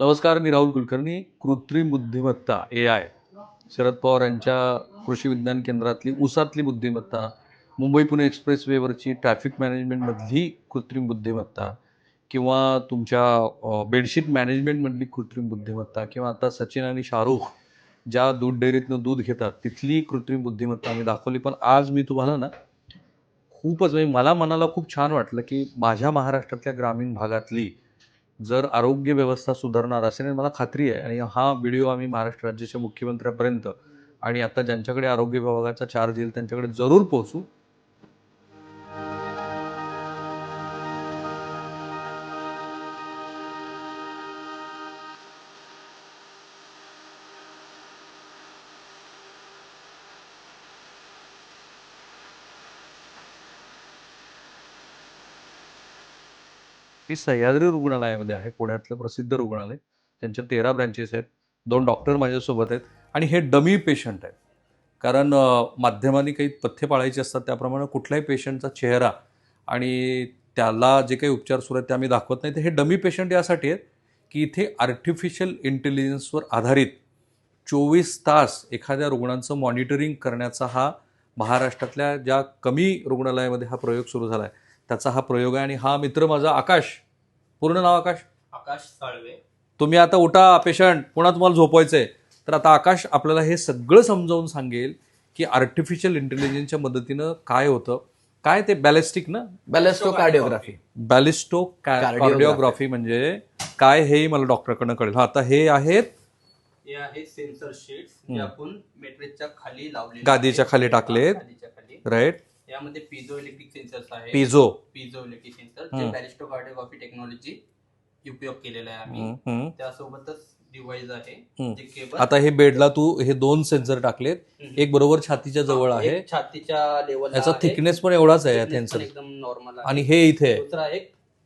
नमस्कार मी राहुल कुलकर्णी कृत्रिम बुद्धिमत्ता ए आय शरद पवार यांच्या कृषी विज्ञान केंद्रातली उसातली बुद्धिमत्ता मुंबई पुणे एक्सप्रेसवेवरची ट्रॅफिक मॅनेजमेंटमधली कृत्रिम बुद्धिमत्ता किंवा तुमच्या बेडशीट मॅनेजमेंटमधली कृत्रिम बुद्धिमत्ता किंवा आता सचिन आणि शाहरुख ज्या दूध डेअरीतनं दूध घेतात तिथली कृत्रिम बुद्धिमत्ता आम्ही दाखवली. पण आज मी तुम्हाला ना खूपच म्हणजे मला मनाला खूप छान वाटलं की माझ्या महाराष्ट्रातल्या ग्रामीण भागातली जर आरोग्य व्यवस्था सुधारणार असेल मला खात्री आहे आणि हा व्हिडिओ आम्ही महाराष्ट्र राज्याच्या मुख्यमंत्र्यापर्यंत आणि आता ज्यांच्याकडे आरोग्य विभागाचा चार्ज येईल त्यांच्याकडे जरूर पोहोचू. ती सह्याद्री रुग्णालयामध्ये आहे पुण्यातलं प्रसिद्ध रुग्णालय. त्यांच्या तेरा ब्रँचेस आहेत. दोन डॉक्टर माझ्यासोबत आहेत. आणि हे डमी पेशंट आहेत. कारण माध्यमांनी काही पथ्य पाळायचे असतात त्याप्रमाणे कुठल्याही पेशंटचा चेहरा आणि त्याला जे काही उपचार सुरू आहेत ते आम्ही दाखवत नाही. तर हे डमी पेशंट यासाठी आहेत की इथे आर्टिफिशियल इंटेलिजन्सवर आधारित चोवीस तास एखाद्या रुग्णांचं मॉनिटरिंग करण्याचा हा महाराष्ट्रातल्या ज्या कमी रुग्णालयामध्ये हा प्रयोग सुरू झाला आहे त्याचा हा प्रयोग आहे आणि हा मित्र माझा आकाश. पूर्ण नाव आकाश? आकाश साळवे. तुम्ही आता उठा पेशंट. पुन्हा तुम्हाला झोपवायचंय. तर आता आकाश आपल्याला हे सगळं समजावून सांगेल की आर्टिफिशियल इंटेलिजन्सच्या मदतीनं काय होतं. काय ते बॅलिस्टिक ना? बॅलेस्टो कार्डिओग्राफी बॅलिस्टो. कार्डिओग्राफी म्हणजे काय हेही मला डॉक्टरकडनं कळेल. हा आता हे आहेत हे आहे सेन्सर शीट्स. जे आपण मेट्रिकच्या खाली लावले गादीच्या खाली टाकलेत. गादीच्या खाली. राईट यामध्ये पिझो इलेक्ट्रिक सेन्सर्स आहे piezo piezo electric sensor ballistocardiography technology उपयोग केलेला आहे आम्ही. त्यासोबतच डिव्हाइस आहे आता हे बेडला तू हे दोन सेन्सर टाकलेत. एक बरोबर छातीच्या जवळ आहे. छातीच्या लेवल याचा थिकनेस पण एवढाच आहे सेन्सर एकदम नॉर्मल आणि हे इथे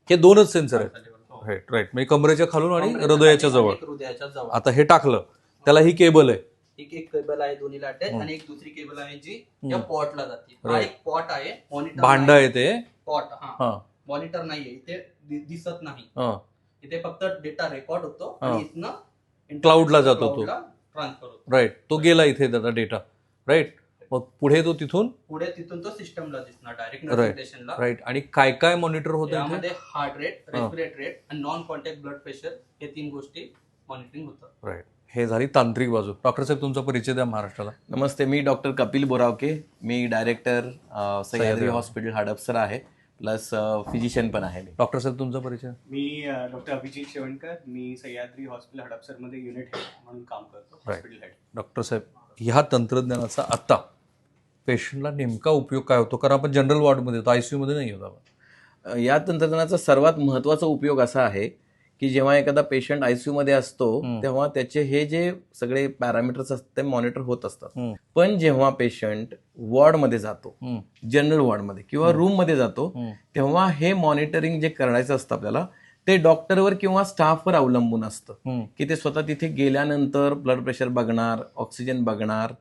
हे दोनच सेन्सर आहेत. हो. राईट राईट म्हणजे कमरेच्या खालून आणि हृदयाच्या जवळ. आता हे टाकलं. त्याला ही केबल आहे. एक एक केबल आहे दोन्हीला अटॅच हम्म. आणि एक दुसरी केबल आहे जी. या पॉटला जाते. हा. एक पॉट आहे मॉनिटर भांड आहे ते. पॉट हा. हा. मॉनिटर नाहीये इथे दिसत नाही. हा. इथे फक्त डेटा रेकॉर्ड होतो हा. आणि इथनं Cloud ला जातो तो. ट्रान्सफर होतो. राईट तो गेला इथे त्याचा डेटा. राईट मग पुढे तो तिथून? पुढे तिथून तो सिस्टमला दिसणार डायरेक्ट राईट आणि काय काय मॉनिटर होतं यामध्ये हार्ट रेट हा. रेस्पिरेट रेट आणि नॉन कॉन्टॅक्ट ब्लड प्रेशर हे तीन गोष्टी मॉनिटरिंग होतं. राईट हे झाली तांत्रिक बाजू. डॉक्टर साहेब तुमचा परिचय द्या महाराष्ट्राला. नमस्ते मी डॉक्टर कपिल बोरावके. मी डायरेक्टर सह्याद्री हॉस्पिटल. हडपसर आहे. प्लस फिजिशियन पण आहे मी. डॉक्टर साहेब तुमचा परिचय. मी डॉक्टर अभिजित शेवणकर. मी सह्याद्री हॉस्पिटल हडपसरमध्ये युनिट हेड म्हणून काम करतो. Hospital head. डॉक्टर साहेब ह्या तंत्रज्ञानाचा आता पेशंटला नेमका उपयोग काय होतो? कारण आपण जनरल वॉर्डमध्ये होतो आयसीयू मध्ये नाही होत या तंत्रज्ञानाचा सर्वात महत्त्वाचा उपयोग असा आहे की जेव्हा एखादा पेशंट आयसीयू मध्ये असतो. तेव्हा त्याचे हे जे सगळे पॅरामीटर्स असतात ते मॉनिटर होत असतात. पण जेव्हा पेशंट वॉर्डमध्ये जातो. जनरल वॉर्डमध्ये किंवा रूममध्ये जातो. तेव्हा हे मॉनिटरिंग जे करायचं असतं आपल्याला ते डॉक्टरवर किंवा स्टाफवर अवलंबून असतं. की ते स्वतः तिथे गेल्यानंतर ब्लड प्रेशर बघणार ऑक्सिजन बघणार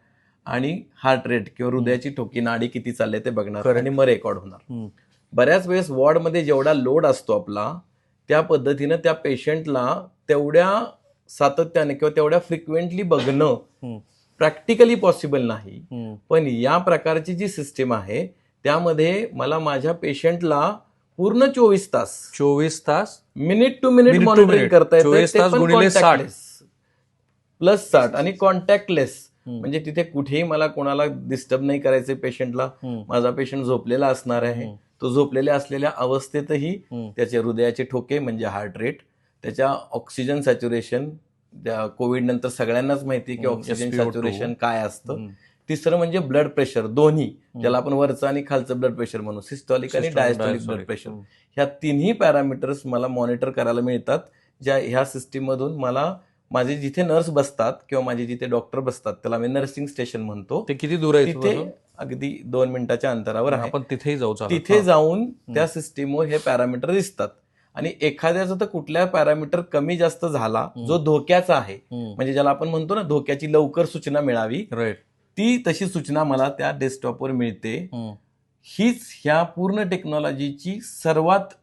आणि हार्ट रेट किंवा हृदयाची ठोकी नाडी किती चालले ते बघणार. आणि मग रेकॉर्ड होणार. बऱ्याच वेळेस वॉर्डमध्ये जेवढा लोड असतो आपला त्या पद्धतीनं त्या पेशंटला तेवढ्या सातत्याने किंवा तेवढ्या फ्रिक्वेंटली बघणं. प्रॅक्टिकली पॉसिबल नाही. पण या प्रकारची जी सिस्टीम आहे त्यामध्ये मला माझ्या पेशंटला पूर्ण चोवीस तास चोवीस तास मिनिट टू मिनिट मॉनिटरिंग. करता येते 24 तास गुणिले 60. प्लस साठ आणि कॉन्टॅक्टलेस. म्हणजे तिथे कुठेही मला कोणाला डिस्टर्ब नाही करायचे पेशंटला. माझा पेशंट झोपलेला असणार आहे. तो झोपलेल्या असलेल्या अवस्थेतही. त्याचे हृदयाचे ठोके म्हणजे हार्ट रेट त्याच्या ऑक्सिजन सॅच्युरेशन कोविड नंतर सगळ्यांनाच माहिती की ऑक्सिजन SpO2. सॅच्युरेशन काय असतं. तिसरं म्हणजे ब्लड प्रेशर दोन्ही ज्याला आपण वरचं आणि खालचं ब्लड प्रेशर म्हणू सिस्टॉलिक आणि डायस्टॉलिक ब्लड. प्रेशर. ह्या तिन्ही पॅरामीटर्स मला मॉनिटर करायला मिळतात ज्या ह्या सिस्टीममधून मला माझे जिथे नर्स बसतात किंवा माझे जिथे डॉक्टर बसतात त्याला मी नर्सिंग स्टेशन म्हणतो ते किती दूर आहे तिथे? अगदी दोन मिनिटाच्या अंतरावर आपण तिथेही जाऊ. तिथे. जाऊन त्या सिस्टीमवर हे पॅरामीटर दिसतात आणि एखाद्याचा तर कुठल्या पॅरामीटर कमी जास्त झाला जो धोक्याचा आहे. म्हणजे ज्याला आपण म्हणतो ना धोक्याची लवकर सूचना मिळावी राईट ती तशी सूचना मला त्या डेस्कटॉपवर मिळते. हीच ह्या पूर्ण टेक्नॉलॉजीची सर्वात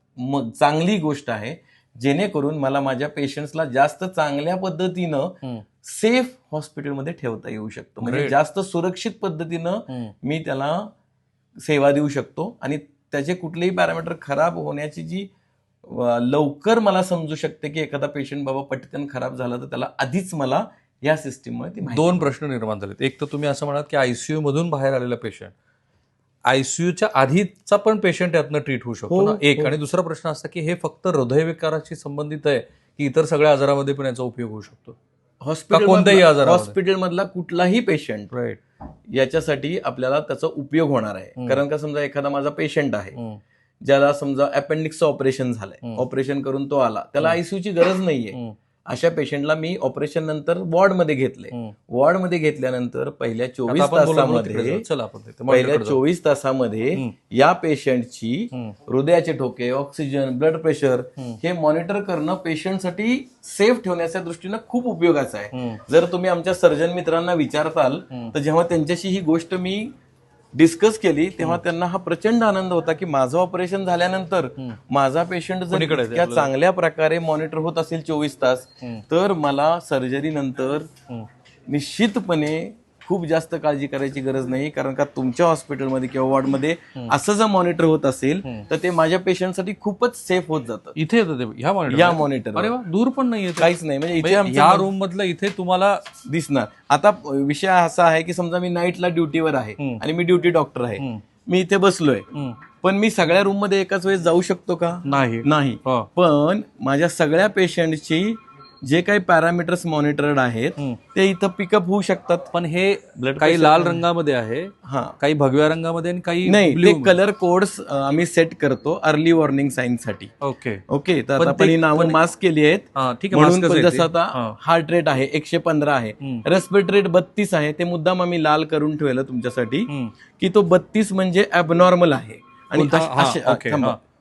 चांगली गोष्ट आहे जेणेकरून मला माझ्या पेशंट्सला जास्त चांगल्या पद्धतीनं. सेफ हॉस्पिटलमध्ये ठेवता येऊ शकतो. म्हणजे. जास्त सुरक्षित पद्धतीनं मी त्याला सेवा देऊ शकतो. आणि त्याचे कुठलेही पॅरामीटर खराब होण्याची जी लवकर मला समजू शकते की एखादा पेशंट बाबा पटकन खराब झाला तर त्याला आधीच मला या सिस्टीममुळे दोन प्रश्न निर्माण झालेत. एक तर तुम्ही असं म्हणाल की आयसीयू मधून बाहेर आलेला पेशंट आयसीयूच्या आधीचा पण पेशंट यातनं ट्रीट होऊ शकतो हो, ना एक हो. आणि दुसरा प्रश्न असा की हे फक्त हृदयविकाराशी संबंधित आहे की इतर सगळ्या आजारामध्ये पण याचा उपयोग होऊ शकतो हॉस्पिटल कोणत्याही आजारामध्ये. हॉस्पिटलमधला कुठलाही पेशंट राईट याच्यासाठी आपल्याला त्याचा उपयोग होणार आहे. कारण का समजा एखादा माझा पेशंट आहे ज्याला समजा अपेंडिक्सचं ऑपरेशन झालंय. ऑपरेशन करून तो आला त्याला. आयसीयूची गरज नाहीये अशा पेशंटला मी ऑपरेशन नंतर वॉर्डमध्ये घेतले वॉर्डमध्ये घेतल्यानंतर पहिल्या चोवीस तासामध्ये पहिल्या. चोवीस तासामध्ये. या पेशंटची. हृदयाचे ठोके ऑक्सिजन ब्लड प्रेशर. हे मॉनिटर करणं पेशंटसाठी सेफ ठेवण्याच्या दृष्टीनं खूप उपयोगाचं आहे. जर तुम्ही आमच्या सर्जन मित्रांना विचारताल. तर जेव्हा त्यांच्याशी ही गोष्ट मी डिस्कस केली तेव्हा त्यांना हा प्रचंड आनंद होता की माझं ऑपरेशन झाल्यानंतर. माझा पेशंट जर इतक्या? चांगल्या प्रकारे मॉनिटर होत असेल चोवीस तास. तर मला सर्जरी नंतर. निश्चितपणे खूप जास्त काळजी करायची गरज नाही कारण का तुमच्या हॉस्पिटलमध्ये किंवा वॉर्डमध्ये असं जर मॉनिटर होत असेल. तर ते माझ्या पेशंटसाठी खूपच सेफ होत जातं. इथे येतं ते ह्या मॉनिटर या मॉनिटर अरे वा दूर पण नाही काहीच नाही म्हणजे इथे या आमचं रूम मधलं इथे तुम्हाला दिसणार. आता विषय असा आहे की समजा मी नाईटला ड्युटीवर आहे हम्म. आणि मी ड्युटी डॉक्टर आहे. हम्म. मी इथे बसलोय. हम्म. पण मी सगळ्या रूममध्ये एकाच वेळेस जाऊ शकतो का? नाही. नाही. हो. पण माझ्या सगळ्या पेशंटची जे काही पॅरामीटर्स मॉनिटर्ड आहेत. ते इथं पिकअप होऊ शकतात. पण हे Blood काही लाल रंगामध्ये आहे हा. काही भगव्या रंगामध्ये आणि काही नाही कलर कोड्स आम्ही सेट करतो अर्ली वॉर्निंग साईन साठी. ओके ओके तर आपण ही नावं मास्क केली आहेत. ठीक आहे म्हणून जसं. आता. हार्ट रेट आहे एकशे पंधरा आहे. हम्म. रेस्पिरेट रेट बत्तीस आहे ते मुद्दाम आम्ही लाल करून ठेवलं तुमच्यासाठी. की तो बत्तीस म्हणजे ॲबनॉर्मल आहे. आणि.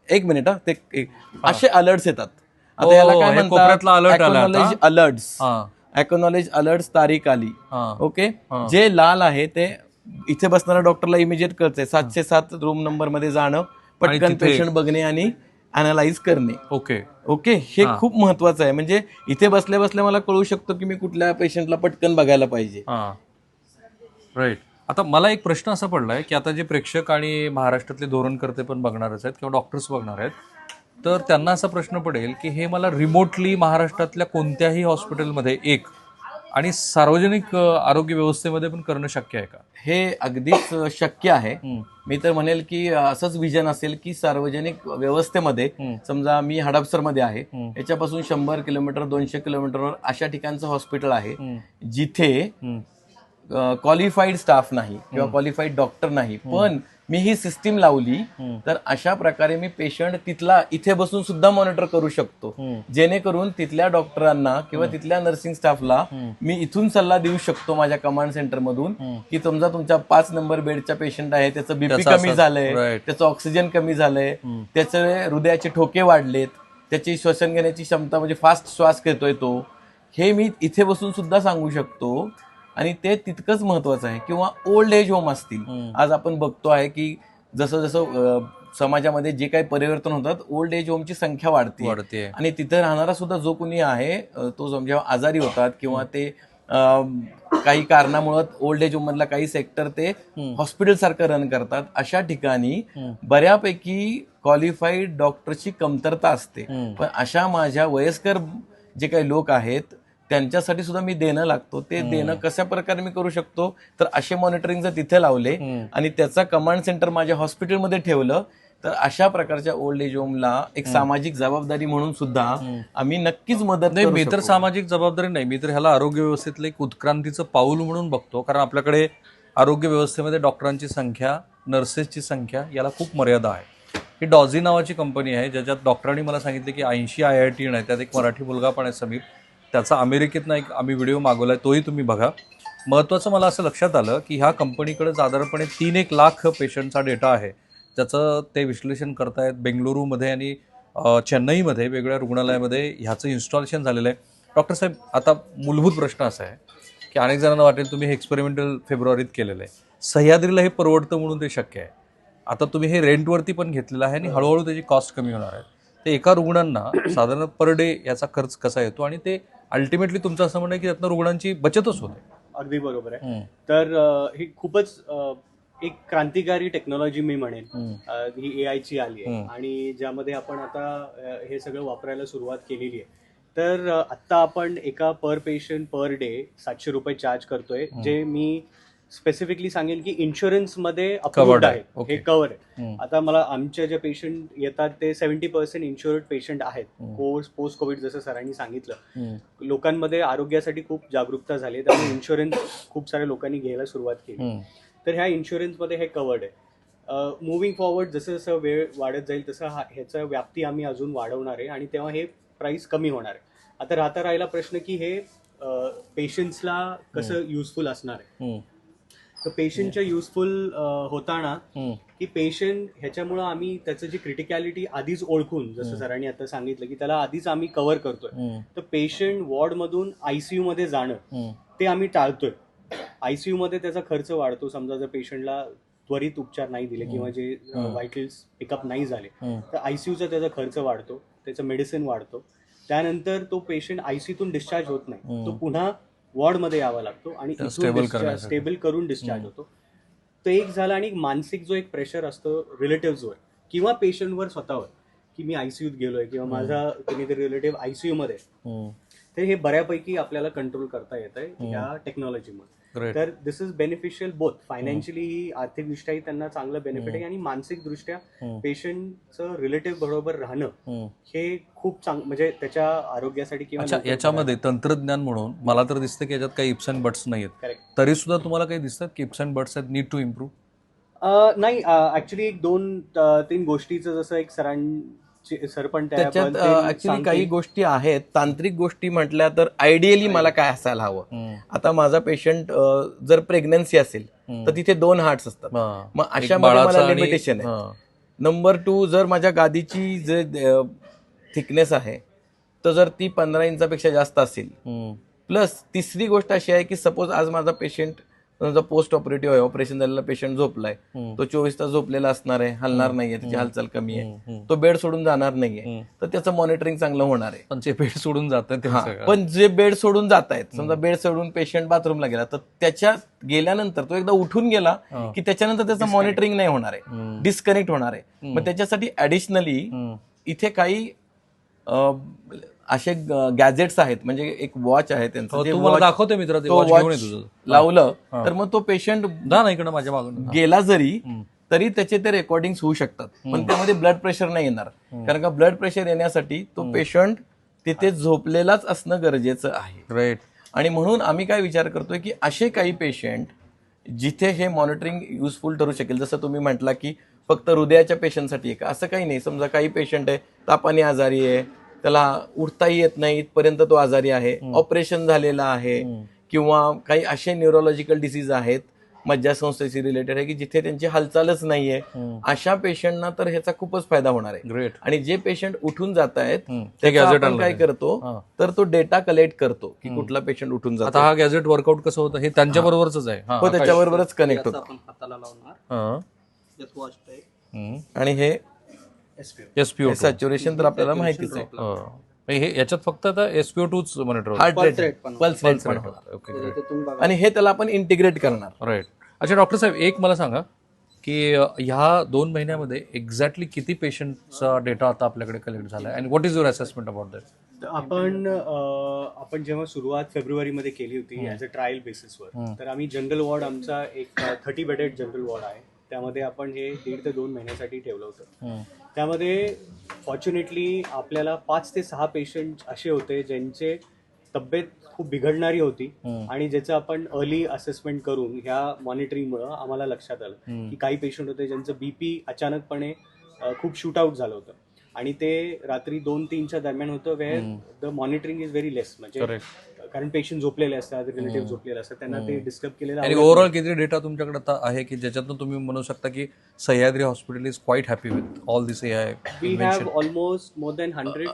एक मिनिट हा, ते असे अलर्ट्स येतात. आता याला काय हे आता? म्हणतात अलर्ट्स हा. अॅकॉनॉलेज अलर्ट्स तारीख आली. ओके. जे लाल आहे ते इथे बसणाऱ्या डॉक्टरला इमिजिएट कळते सातशे सात रूम नंबरमध्ये जाणं पटकन पेशंट बघणे आणि अनालाइज करणे. ओके ओके हे. खूप महत्वाचं आहे. म्हणजे इथे बसल्या बसल्या मला कळू शकतो की मी कुठल्या पेशंटला पटकन बघायला पाहिजे. राईट आता मला एक प्रश्न असा पडलाय की आता जे प्रेक्षक आणि महाराष्ट्रातले धोरणकर्ते पण बघणारच आहेत किंवा डॉक्टर्स बघणार आहेत तर त्यांना असा प्रश्न पडेल की हे मला रिमोटली महाराष्ट्रातल्या कोणत्याही हॉस्पिटलमध्ये एक आणि सार्वजनिक आरोग्य व्यवस्थेमध्ये पण करणं शक्य आहे का हे अगदीच शक्य आहे. मी तर म्हणेल की असंच विजन असेल की सार्वजनिक व्यवस्थेमध्ये. समजा मी हडपसरमध्ये आहे. याच्यापासून शंभर किलोमीटर दोनशे किलोमीटरवर अशा ठिकाणचं हॉस्पिटल आहे. जिथे. क्वालिफाईड स्टाफ नाही किंवा क्वालिफाईड डॉक्टर नाही पण मी ही सिस्टीम लावली. तर अशा प्रकारे मी पेशंट तिथला इथे बसून सुद्धा मॉनिटर करू शकतो. जेणेकरून तिथल्या डॉक्टरांना किंवा तिथल्या नर्सिंग स्टाफला. मी इथून सल्ला देऊ शकतो माझ्या कमांड सेंटर मधून. की समजा तुमच्या पाच नंबर बेडचा पेशंट आहे त्याचं बीपी कमी झालंय. त्याचं ऑक्सिजन कमी झालंय. त्याचे हृदयाचे ठोके वाढलेत त्याची श्वसन घेण्याची क्षमता म्हणजे फास्ट श्वास घेतोय तो हे मी इथे बसून सुद्धा सांगू शकतो आणि ते तितकंच महत्वाचं आहे. किंवा ओल्ड एज होम असतील. आज आपण बघतो आहे की जसं जसं समाजामध्ये जे काही परिवर्तन होतात ओल्ड एज होमची संख्या वाढते. वाढते. आणि तिथे राहणारा सुद्धा जो कोणी आहे तो जेव्हा आजारी होतात किंवा ते काही कारणामुळं ओल्ड एज होम मधला काही सेक्टर ते हॉस्पिटल सारखं रन करतात. अशा ठिकाणी. बऱ्यापैकी क्वालिफाईड डॉक्टरची कमतरता असते. पण अशा माझ्या वयस्कर जे काही लोक आहेत त्यांच्यासाठी सुद्धा मी देणं लागतो. ते देणं कशा प्रकारे मी करू शकतो? तर असे मॉनिटरिंग जर तिथे लावले. आणि त्याचा कमांड सेंटर माझ्या हॉस्पिटलमध्ये ठेवलं तर अशा प्रकारच्या ओल्ड एज होमला एक सामाजिक जबाबदारी म्हणून सुद्धा आम्ही नक्कीच मदत नाही मी तर. सामाजिक जबाबदारी नाही. मी तर ह्याला आरोग्य व्यवस्थेतलं एक उत्क्रांतीचं पाऊल म्हणून बघतो. कारण आपल्याकडे आरोग्य व्यवस्थेमध्ये डॉक्टरांची संख्या नर्सेसची संख्या याला खूप मर्यादा आहे. ही डॉझी नावाची कंपनी आहे ज्याच्यात डॉक्टरांनी मला सांगितले की ऐंशी आय आय टी आहे त्यात एक मराठी मुलगा पण आहे समीर. त्याचा अमेरिकेतनं एक आम्ही व्हिडिओ मागवला आहे तोही तुम्ही बघा. महत्त्वाचं मला असं लक्षात आलं की ह्या कंपनीकडे साधारणपणे तीन एक लाख पेशंटचा डेटा आहे. ज्याचं ते विश्लेषण करतायत बेंगलुरूमध्ये आणि चेन्नईमध्ये वेगवेगळ्या रुग्णालयामध्ये ह्याचं इन्स्टॉलेशन झालेलं आहे. डॉक्टर साहेब आता मूलभूत प्रश्न असा आहे की अनेक जणांना वाटेल तुम्ही हे एक्सपेरिमेंटल फेब्रुवारीत केलेलं आहे. सह्याद्रीला हे परवडतं म्हणून ते शक्य आहे. आता तुम्ही हे रेंटवरती पण घेतलेलं आहे आणि हळूहळू त्याची कॉस्ट कमी होणार आहे. ते एका रुग्णांना साधारण पर डे याचा खर्च कसा येतो आणि ते अल्टिमेटली तुमचं असं म्हणणं की त्यातनं रुग्णांची बचतच होते अगदी बरोबर आहे. तर अ, ही खूपच अ, एक क्रांतिकारी टेक्नॉलॉजी मी म्हणेन हम्म. अ, ही ए आयची आली आहे हम्म. आणि ज्यामध्ये आपण आता अ, हे सगळं वापरायला सुरुवात केलेली आहे तर अ, आत्ता आपण एका पर पेशंट पर डे सातशे रुपये चार्ज करतोय जे मी स्पेसिफिकली सांगेन की इन्शुरन्समध्ये Covered अप्रूव्ड आहे. हे कव्हर आहे. आता मला आमचे जे पेशंट येतात ते सेव्हन्टी पर्सेंट इन्शुर्ड पेशंट आहेत. कोर्स पोस्ट कोविड जसं सरांनी सांगितलं. लोकांमध्ये आरोग्यासाठी खूप जागरूकता झाली त्यामुळे इन्शुरन्स खूप साऱ्या लोकांनी घ्यायला सुरुवात केली. तर ह्या इन्शुरन्समध्ये हे कवर्ड आहे मुव्हिंग फॉरवर्ड जसं जसं वेळ वाढत जाईल तसं ह्याचा व्याप्ती आम्ही अजून वाढवणार आहे आणि तेव्हा हे प्राइस कमी होणार आहे आता राहता राहिला प्रश्न की हे पेशंट्सला कसं युजफुल असणार आहे. तर पेशंटच्या युजफुल होताना. की पेशंट ह्याच्यामुळं आम्ही त्याचं जी क्रिटिकॅलिटी आधीच ओळखून जसं. सरांनी आता सांगितलं की त्याला आधीच आम्ही कव्हर करतोय. तर पेशंट वॉर्डमधून आयसीयू मध्ये जाणं. ते आम्ही टाळतोय आयसीयू मध्ये त्याचा खर्च वाढतो समजा जर पेशंटला त्वरित उपचार नाही दिले किंवा जे. व्हायटल्स पिकअप नाही झाले. तर आयसीयूचा त्याचा खर्च वाढतो त्याचं मेडिसिन वाढतो त्यानंतर तो पेशंट आयसीयूतून डिस्चार्ज होत नाही. तो पुन्हा वॉर्डमध्ये यावा लागतो आणि करण्यासाठी. स्टेबल करून डिस्चार्ज. होतो तो एक झाला आणि मानसिक जो एक प्रेशर असतो रिलेटिव्हजवर किंवा पेशंटवर स्वतःवर की मी आयसीयूत गेलोय किंवा. माझा कोणीतरी रिलेटिव्ह आयसीयू मध्ये. तर हे बऱ्यापैकी आपल्याला कंट्रोल करता येत आहे टेक्नॉलॉजीमध्ये Great. तर this is beneficial both financially आर्थिकदृष्ट्याही त्यांना चांगलं बेनिफिट आहे हम्म. आणि मानसिकदृष्ट्या. पेशंटचं रिलेटिव्ह बरोबर राहणं हम्म. हे खूप चांग म्हणजे त्याच्या आरोग्यासाठी किंवा याच्यामध्ये तंत्रज्ञान म्हणून मला तर दिसतं की याच्यात काही इप्स अँड बट्स नाही आहेत करेक्ट तरी सुद्धा तुम्हाला काही दिसतात की इप्स अँड बट्स आहेत नीड टू इम्प्रूव्ह नाही ऍक्च्युली एक दोन तीन गोष्टीचं जसं एक सर त्याच्यात ऍक्च्युली. काही गोष्टी आहेत. तांत्रिक गोष्टी म्हटल्या तर आयडियली मला काय असायला हवं. आता माझा पेशंट जर प्रेग्नन्सी असेल तर तिथे दोन हार्ट्स असतात. मग अशामध्ये मला लिमिटेशन आहे. नंबर टू जर माझ्या गादीची जे थिकनेस आहे तर जर ती पंधरा इंचापेक्षा जास्त असेल. प्लस तिसरी गोष्ट अशी आहे की सपोज आज माझा पेशंट समजा पोस्ट ऑपरेटिव्ह आहे ऑपरेशन झालेला पेशंट झोपलाय तो चोवीस तास झोपलेला असणार आहे हलणार नाहीये त्याची हालचाल कमी आहे. तो बेड सोडून जाणार नाहीये. तर त्याचं मॉनिटरिंग चांगलं होणार आहे. पण ते पेट सोडून जात पण जे बेड सोडून जात आहेत समजा बेड सोडून पेशंट बाथरूमला गेला तर त्याच्या गेल्यानंतर तो एकदा उठून गेला. की त्याच्यानंतर त्याचं मॉनिटरिंग नाही होणार आहे. डिस्कनेक्ट होणार आहे. मग त्याच्यासाठी ऍडिशनली इथे काही असे गॅजेट्स आहेत म्हणजे एक वॉच आहे त्यांचं हो, दाखवते मित्र लावलं. तर मग तो पेशंट इकडं माझ्या मागून. गेला जरी. तरी त्याचे ते रेकॉर्डिंग होऊ शकतात. पण त्यामध्ये ब्लड प्रेशर नाही येणार. कारण का ब्लड प्रेशर येण्यासाठी तो पेशंट तिथे झोपलेलाच असणं गरजेचं आहे. राईट आणि म्हणून आम्ही काय विचार करतोय की असे काही पेशंट जिथे हे मॉनिटरिंग युजफुल ठरू शकेल जसं तुम्ही म्हटला की फक्त हृदयाच्या पेशंटसाठी आहे का? असं काही नाही. समजा काही पेशंट आहे तापाने आजारी आहे त्याला उठताही येत नाही इथपर्यंत तो आजारी आहे. ऑपरेशन झालेला आहे. किंवा काही असे न्यूरोलॉजिकल डिसीज आहेत मज्जासंस्थेशी रिलेटेड आहे की जिथे त्यांची हालचालच नाहीये. अशा पेशंटना तर ह्याचा खूपच फायदा होणार आहे. ग्रेट आणि जे पेशंट उठून जात आहेत. ते काय. करतो. तर तो डेटा कलेक्ट करतो की कुठला पेशंट उठून आता जातो हा गॅजेट वर्कआउट कसं होतं हे त्यांच्या बरोबरच आहे. हा. त्याच्याबरोबरच कनेक्ट होतो. आणि हे SPO2. सॅच्युरेशन तर आपल्याला माहितीच आहे. हा. हे याच्यात फक्त आता SPO टूच monitor heart Pulse rate rate. पण पल्स रेट पण होणार. ओके त्याच्यात तुम्ही बघा. आणि हे त्याला आपण इंटिग्रेट करणार. राईट अच्छा डॉक्टर साहेब एक मला सांगा की ह्या दोन महिन्यामध्ये एक्झॅक्टली किती पेशंटचा डेटा आता आपल्याकडे कलेक्ट झाला आहे आणि what is your assessment about that आपण आपण जेव्हा सुरुवात फेब्रुवारीमध्ये केली होती ॲज अ ट्रायल बेसिसवर. तर आम्ही जनरल वॉर्ड आमचा एक थर्टी बेडेड जनरल वॉर्ड आहे. त्यामध्ये आपण हे दीड ते दोन महिन्यासाठी ठेवलं होतं. त्यामध्ये फॉर्च्युनेटली आपल्याला पाच ते सहा पेशंट असे होते ज्यांचे तब्येत खूप बिघडणारी होती. आणि ज्याचं आपण अर्ली असेसमेंट करून ह्या मॉनिटरिंगमुळं आम्हाला लक्षात आलं. की काही पेशंट होते ज्यांचं बीपी अचानकपणे खूप शूट आउट झालं होतं. आणि ते रात्री दोन तीनच्या दरम्यान होतं where the monitoring is very less म्हणजे कारण पेशंट झोपलेले असतात रिलेटिव्ह झोपलेले असतात त्यांना ते डिस्टर्ब केलेलं ओव्हरऑल किती डेटा तुमच्याकडे आता आहे की ज्याच्यातून तुम्ही म्हणू शकता की Sahyadri hospital is quite happy with all this A I we have almost more than hundred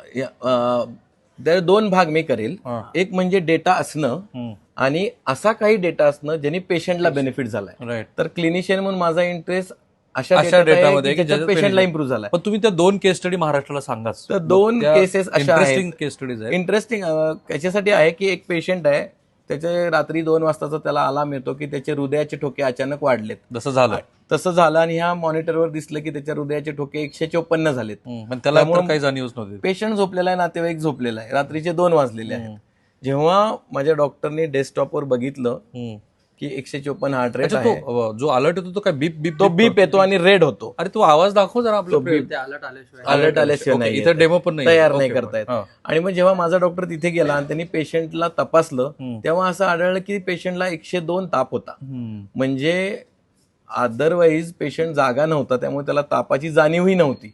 तर दोन भाग मी करेल. एक म्हणजे डेटा असणं आणि असा काही डेटा असणं ज्यांनी पेशंटला बेनिफिट झालाय. राईट तर क्लिनिशियन म्हणून माझा इंटरेस्ट अशा आहे डेटामध्ये पेशंटला पेशंट- इम्प्रूव्ह झालाय. पण तुम्ही त्या दोन केस स्टडी महाराष्ट्राला सांगाच. तर दोन अशा आहेत. इंटरेस्टिंग केस स्टडीज आहेत. इंटरेस्टिंग याच्यासाठी आहे की एक पेशंट आहे त्याचे रात्री दोन वाजताचा त्याला अलार्म येतो की त्याचे हृदयाचे ठोके अचानक वाढलेत. जसं झालं. तसं झालं आणि ह्या मॉनिटरवर दिसलं की त्याच्या हृदयाचे ठोके एकशे चोपन्न झालेत. पण त्याला काही जाणीवच नव्हती. पेशंट झोपलेला आहे नातेवाईक झोपलेला आहे. रात्रीचे दोन वाजलेले आहेत. जेव्हा माझ्या डॉक्टरने डेस्कटॉपवर बघितलं. की एकशे चोपन्न हार्ट रेट अच्छा आहे तो अ, जो अलर्ट येतो तो काय बीप बीप तो बीप येतो आणि रेड होतो अरे तू आवाज दाखव जरा तो beep. ते अलर्ट आल्याशिवाय अलर्ट आल्याशिवाय ओके, नाही इथं येत. डेमो पण नाही तयार नाही. करता येत. आणि मग जेव्हा माझा डॉक्टर तिथे गेला आणि त्यांनी पेशंटला तपासलं. तेव्हा असं आढळलं की पेशंटला एकशे दोन ताप होता. म्हणजे अदरवाईज पेशंट जागा नव्हता त्यामुळे त्याला तापाची जाणीवही नव्हती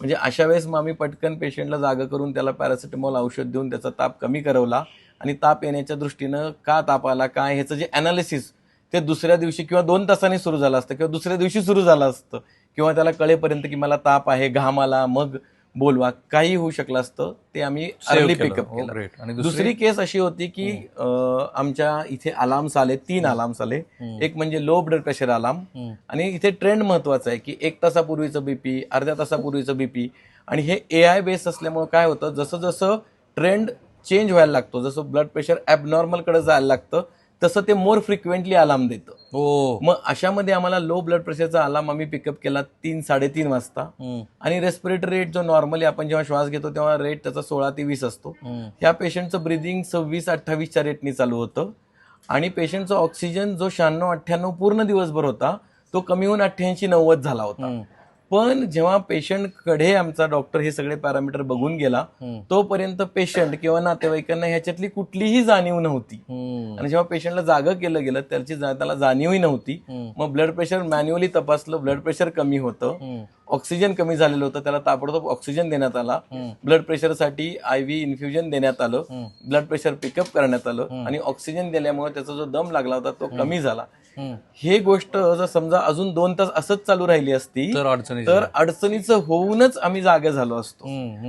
म्हणजे अशा वेळेस मग आम्ही पटकन पेशंटला जागा करून त्याला पॅरासिटामॉल औषध देऊन त्याचा ताप कमी करवला आणि ताप येण्याच्या दृष्टीनं का ताप आला काय ह्याचं जे अनालिसिस ते दुसऱ्या दिवशी किंवा दोन तासांनी सुरू झालं असतं किंवा दुसऱ्या दिवशी सुरू झालं असतं किंवा त्याला कळेपर्यंत की मला ताप आहे घाम आला मग बोलवा. काही होऊ शकलं असतं ते आम्ही अर्ली. पिकअप Oh, केलं. great. आणि दुसरी केस अशी होती की आमच्या इथे अलार्म्स आले तीन अलार्म्स आले. एक म्हणजे लो ब्लड प्रेशर अलार्म. आणि इथे ट्रेंड महत्त्वाचा आहे की एक तासापूर्वीचं बीपी अर्ध्या तासापूर्वीचं बीपी आणि हे ए आय बेस असल्यामुळे काय होतं जसं जसं ट्रेंड चेंज व्हायला लागतो. जसं ब्लड प्रेशर ॲबनॉर्मलकडे जायला लागतं तसं ते मोर फ्रिक्वेंटली अलार्म देतं. हो. मग अशामध्ये आम्हाला लो ब्लड प्रेशरचा अलार्म आम्ही पिकअप केला तीन साडेतीन वाजता. आणि रेस्पिरेटरी रेट जो नॉर्मली आपण जेव्हा श्वास घेतो तेव्हा रेट त्याचा सोळा ते वीस असतो. ह्या पेशंटचं ब्रिदिंग सव्वीस अठ्ठावीसच्या रेटनी चालू होतं. आणि पेशंटचा ऑक्सिजन जो शहाण्णव अठ्ठ्याण्णव पूर्ण दिवसभर होता तो कमी होऊन अठ्ठ्याऐंशी नव्वद झाला होता. पण जेव्हा पेशंटकडे आमचा डॉक्टर हे सगळे पॅरामीटर बघून गेला. तोपर्यंत पेशंट किंवा नातेवाईकांना ह्याच्यातली कुठलीही जाणीव नव्हती. आणि जेव्हा पेशंटला जागं केलं गेलं त्याची त्याला जाणीवही नव्हती. मग ब्लड प्रेशर मॅन्युअली तपासलं ब्लड प्रेशर कमी होतं. ऑक्सिजन कमी झालेलं होतं त्याला ताबडतोब ऑक्सिजन देण्यात आला. ब्लड प्रेशरसाठी आय व्ही इन्फ्युजन देण्यात आलं. ब्लड प्रेशर पिकअप करण्यात आलं आणि ऑक्सिजन दिल्यामुळे त्याचा जो दम लागला होता तो कमी झाला. हे गोष्ट जर समजा अजून दोन तास असंच चालू राहिली असती तर अडचणी तर अडचणीचं होऊनच आम्ही जागे झालो असतो.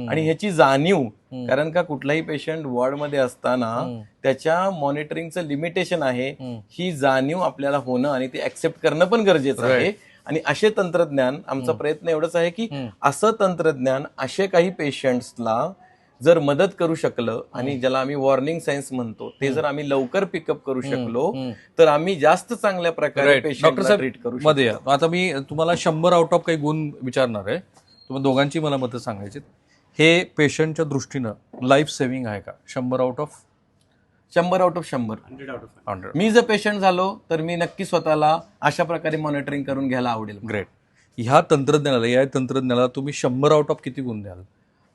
आणि ह्याची जाणीव कारण का कुठलाही पेशंट वॉर्डमध्ये असताना त्याच्या मॉनिटरिंगचं लिमिटेशन आहे. ही जाणीव आपल्याला होणं आणि ते ऍक्सेप्ट करणं पण गरजेचं आहे. आणि असे तंत्रज्ञान आमचा प्रयत्न एवढंच आहे की असं तंत्रज्ञान असे काही पेशंट्सला जर मदत करू शकलं आणि ज्याला आम्ही वॉर्निंग सायन्स म्हणतो ते जर आम्ही लवकर पिकअप करू शकलो तर आम्ही जास्त चांगल्या प्रकारे पेशंटला ट्रीट करू मध्ये. आता मी तुम्हाला शंभर आउट ऑफ काही गुण विचारणार आहे. तुम्हाला दोघांची मला मतं सांगायची हे पेशंटच्या दृष्टीनं लाईफ सेव्हिंग आहे का? शंभर आउट ऑफ शंभर आउट ऑफ शंभर. हंड्रेड आउट ऑफ हंड्रेड मी जर पेशंट झालो तर मी नक्की स्वतःला अशा प्रकारे मॉनिटरिंग करून घ्यायला आवडेल. ग्रेट ह्या तंत्रज्ञानाला या तंत्रज्ञानाला तुम्ही शंभर आउट ऑफ किती गुण द्याल?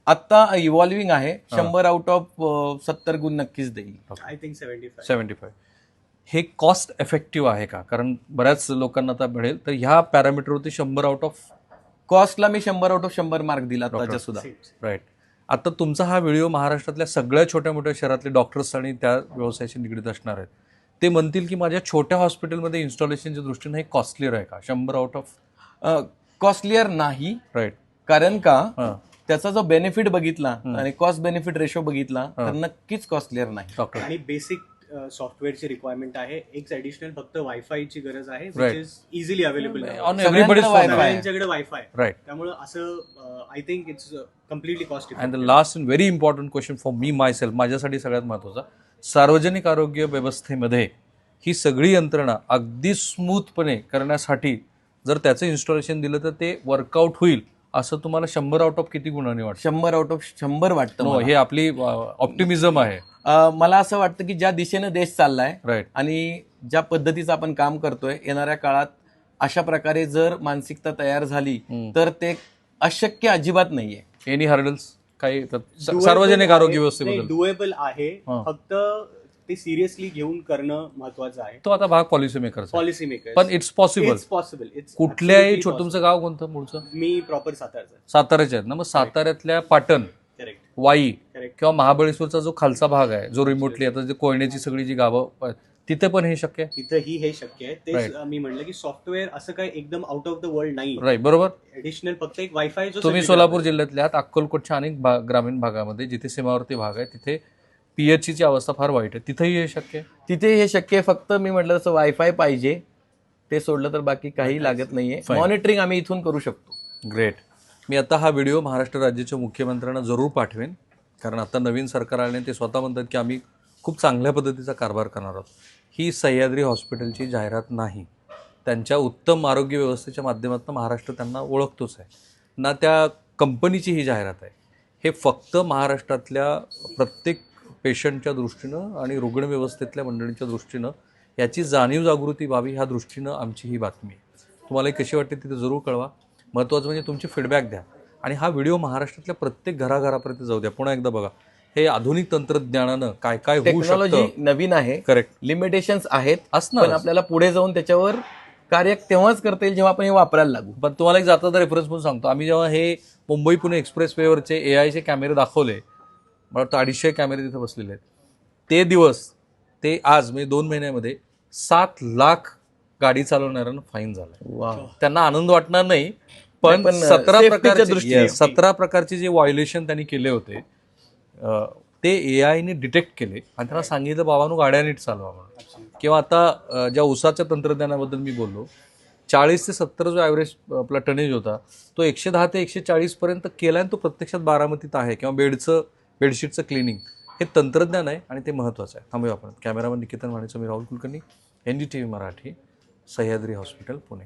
आता इव्हॉल्विंग आहे. शंभर आउट ऑफ सत्तर गुण नक्कीच देईल. I think seventy five seventy five हे कॉस्ट इफेक्टिव्ह आहे का? कारण बऱ्याच लोकांना आता मिळेल तर ह्या पॅरामीटरवरती शंभर आउट ऑफ कॉस्टला मी शंभर आउट ऑफ शंभर मार्क दिला आताच्या सुद्धा. राईट आता तुमचा हा व्हिडिओ महाराष्ट्रातल्या सगळ्या छोट्या मोठ्या शहरातले डॉक्टर्स आणि त्या व्यवसायाशी निगडीत असणार आहेत. ते म्हणतील की माझ्या छोट्या हॉस्पिटलमध्ये इन्स्टॉलेशनच्या दृष्टीने हे कॉस्टलीर आहे का? शंभर आउट ऑफ कॉस्टलियर नाही. राईट कारण का? त्याचा जो बेनिफिट बघितला आणि कॉस्ट बेनिफिट रेशो बघितला तर नक्कीच कॉस्टलियर नाही. डॉक्टर आणि बेसिक सॉफ्टवेअरची रिक्वायरमेंट आहे. एक ऍडिशनल फक्त वायफायची गरज आहे Right. Which is easily available. सगळ्यांच्याकडे wifi right त्यामुळे असं I think it's completely cost and the last and very important question for me myself माझ्यासाठी सगळ्यात महत्त्वाचा सार्वजनिक आरोग्य व्यवस्थेमध्ये ही सगळी यंत्रणा अगदी स्मूथपणे करण्यासाठी जर त्याचं इन्स्टॉलेशन दिलं तर ते वर्कआउट होईल. असं तुम्हाला शंभर आउट ऑफ किती गुणांनी वाटतं? शंभर आउट ऑफ शंभर वाटतं No, मला. हे आपली ऑप्टिमिझम आहे अं, मला असं वाटतं की ज्या दिशेनं देश चाललाय राईट आणि ज्या पद्धतीचं आपण काम करतोय येणाऱ्या काळात अशा प्रकारे जर मानसिकता तयार झाली तर ते अशक्य अजिबात नाहीये. एनी हर्डल्स काही तर स- सार्वजनिक आरोग्य व्यवस्थेबद्दल. डुएबल आहे. हां. फक्त ते सिरियसली घेऊन करणं महत्वाचं आहे. तो आता भाग पॉलिसी मेकरचा पॉलिसी मेकर पण it's possible it's possible it's कुठल्याही छोट तुमचं गाव कोणतं मूळचं? मी प्रॉपर सातारचा साताऱ्याचे आहेत ना? मग साताऱ्यातल्या पाटण करेक्ट वाई किंवा महाबळेश्वरचा जो खालचा भाग आहे जो रिमोटली आता जे कोयण्याची सगळी जी गावं तिथे पण हे शक्य आहे? तिथंही हे शक्य आहे. तेच Right. मी म्हणलं की सॉफ्टवेअर असं काय एकदम आउट ऑफ द वर्ल्ड नाही. राईट बरोबर? ऍडिशनल फक्त एक वायफाय जो तुम्ही सोलापूर. जिल्ह्यातल्या आहात अक्कलकोटच्या अनेक ग्रामीण भागामध्ये जिथे सीमावर्ती भाग आहे तिथे पीएचसीची अवस्था फार वाईट आहे. तिथेही हे शक्य आहे? तिथे हे शक्य आहे. फक्त मी म्हटलं तसं वायफाय पाहिजे. ते सोडलं तर बाकी काही लागत नाहीये. Fine. मॉनिटरिंग आम्ही इथून करू शकतो. ग्रेट मी आता हा व्हिडिओ महाराष्ट्र राज्याच्या मुख्यमंत्र्यांना जरूर पाठवेन. कारण आता नवीन सरकार आले ते स्वतः म्हणतात की आम्ही खूप चांगल्या पद्धतीचा कारभार करणार आहोत. ही सह्याद्री हॉस्पिटलची जाहिरात नाही. त्यांच्या उत्तम आरोग्य व्यवस्थेच्या माध्यमातून महाराष्ट्र त्यांना ओळखतोच आहे. ना त्या कंपनीची ही जाहिरात आहे. हे फक्त महाराष्ट्रातल्या प्रत्येक पेशंटच्या दृष्टीनं आणि रुग्णव्यवस्थेतल्या मंडळींच्या दृष्टीनं याची जाणीव जागृती व्हावी ह्या दृष्टीनं आमची ही बातमी आहे. तुम्हाला ही कशी वाटते तिथे जरूर कळवा. महत्त्वाचं म्हणजे तुमची फीडबॅक द्या. आणि हा व्हिडिओ महाराष्ट्रातल्या प्रत्येक घराघरापर्यंत जाऊ द्या. पुन्हा एकदा बघा. हे आधुनिक तंत्रज्ञानानं काय काय होऊ टेक्नॉलॉजी नवीन आहे. करेक्ट लिमिटेशन्स आहेत. असणार आपल्याला पुढे जाऊन त्याच्यावर कार्य तेव्हाच करता येईल जेव्हा आपण हे वापरायला लागू. पण तुम्हाला एक जाता रेफरन्स म्हणून सांगतो. आम्ही जेव्हा हे मुंबई पुणे एक्सप्रेस वेवरचे ए आयचे कॅमेरे दाखवले मला वाटतं अडीचशे कॅमेरे तिथे बसलेले आहेत. ते दिवस ते आज म्हणजे दोन महिन्यामध्ये सात लाख गाडी चालवणाऱ्यांना फाईन झालाय. वा त्यांना आनंद वाटणार नाही पण अ, सतरा safety च्या प्रकारचे दृष्टीने. yes, सतरा प्रकारचे जे व्हायोलेशन त्यांनी केले होते ते ए आयने डिटेक्ट केले आणि त्यांना सांगितलं बाबांनो गाड्या नीट चालवा म्हणून. किंवा आता ज्या उसाच्या तंत्रज्ञानाबद्दल मी बोललो चाळीस ते सत्तर जो ॲव्हरेज आपला टनेज होता तो एकशे दहा ते एकशे चाळीसपर्यंत केला आणि तो प्रत्यक्षात बारामतीत आहे किंवा बेडचं बेडशीटचं क्लिनिंग हे तंत्रज्ञान आहे आणि ते महत्त्वाचं आहे. थांबूया आपण. कॅमेरामन निकेतन वाणीचं मी Rahul Kulkarni N D T V Marathi Sahyadri hospital Pune.